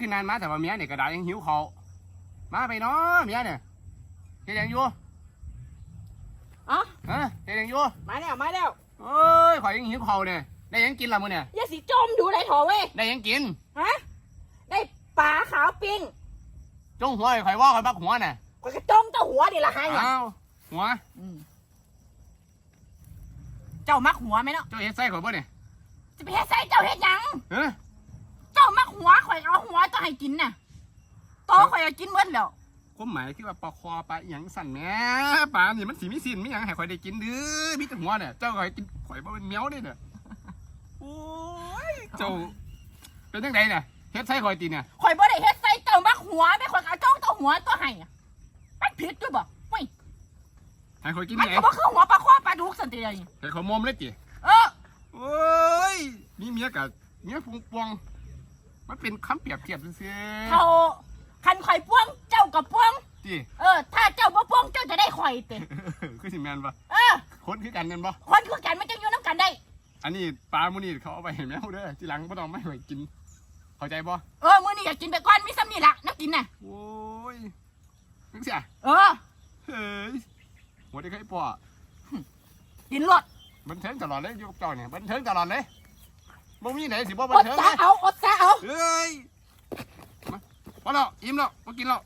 คือนานมาแต่ว่าเมียเนี่ยกระดาษยังหิวเขาวมาไปเนาะเมียเนี่ยเฮ็ดหยังอยู่อ๋อฮะเฮ็ดหยังอยู่มาแล้วมาแล้วเอ้ยข่อยยังหิวเขาวเนี่ยได้หยังกินละมื้อเนี่ยอย่าสิจมดูเลยเถอะเว้ยได้หยังกินฮะได้ปลาขาวปิ้งจงหัวให้ข่อยว่าข่อยบักหัวน่ะกระจงเจ้าหัวนี่ละให้อะอ้าวหัวอืมเจ้ามักหัวไหมเนาะเจ้าเฮ็ดใส่ข่อยบ่เนี่ยจะไปเฮ็ดใส่เจ้าเฮ็ดหยังฮ ให้กินน่ะโตข่อยเอากินเบิดแล้วความหมายคือว่าปลาคอปลาอหยังสั่นแหม่ปลานี่มันสิมีสิ้นมีหยังให้ข่อยได้กินเด้อมีแต่หัวเนี่ยเจ้าข่อยกินข่อยบ่เป็นเมียวเด้เนี่ยโอ้ยเจ้าเป็นจังไดเนี่ยเฮ็ดใส่ข่อยตีเนี่ยข่อยบ่ได้เฮ็ดใส่เจ้ามักหัวไม่ข่อยเอาจ้องเจ้าหัวตัวให้อะมันผิดด้วยบ่เว้ยให้ข่อยกินมันไงก็บ่คือหัวปลาข้อปลาดุกสันติเลยให้ข่อยมอมเลยติเออโอ้ยมีเมียกับเมียพุงปวง มันเป็นคำเปรียบเทียบซื่อเขาคันข่อยป้วงเจ้ากับป้วงๆติเออ ถ้าเจ้าบ่ป้วงเจ้าจะได้ข่อยเตะคือสิแม่นบ่เออ คนคือกันแม่นบ่คนคือกันมันจะอยู่น้ำกันได้ อันนี้ปลาหมูนี่เขาเอาไปให้แมวเด้อทีหลังบ่ต้องไม่ให้ข่อยกิน เข้าใจบ่เออ มื้อนี้อยากกินไปก่อนมีซ้ำนี่ละน้ำกินน่ะ โอ้ยจังซี่อะเออ เฮ้ยหัวได้เคยปอกินรสบันเทิงตลอดเลยอยกเจ้าเนี่ยบันเทิงตลอดเลยบ่มีไหนสิบ่อบันดเทิงซะเลยเอาอดซะ เอา เฮ้ย มาพอแล้วอิ่มแล้วมากินแล้ว